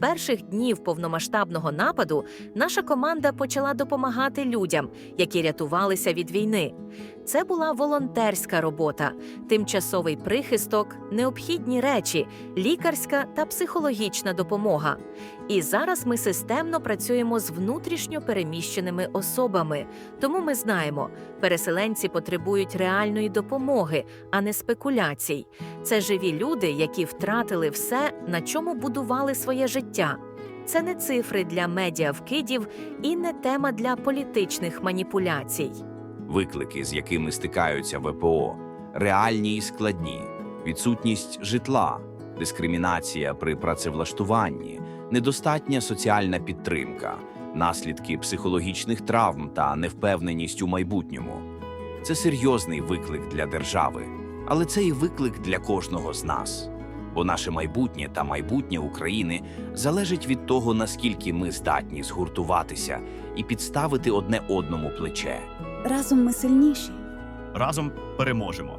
перших днів повномасштабного нападу наша команда почала допомагати людям, які рятувалися від війни. Це була волонтерська робота, тимчасовий прихисток, необхідні речі, лікарська та психологічна допомога. І зараз ми системно працюємо з внутрішньо переміщеними особами. Тому ми знаємо, переселенці потребують реальної допомоги, а не спекуляцій. Це живі люди, які втратили все, на чому будували своє життя. Це не цифри для медіавкидів і не тема для політичних маніпуляцій. Виклики, з якими стикаються ВПО, реальні і складні, відсутність житла, дискримінація при працевлаштуванні, недостатня соціальна підтримка, наслідки психологічних травм та невпевненість у майбутньому. Це серйозний виклик для держави, але це і виклик для кожного з нас. Бо наше майбутнє та майбутнє України залежить від того, наскільки ми здатні згуртуватися і підставити одне одному плече. Разом ми сильніші. Разом переможемо.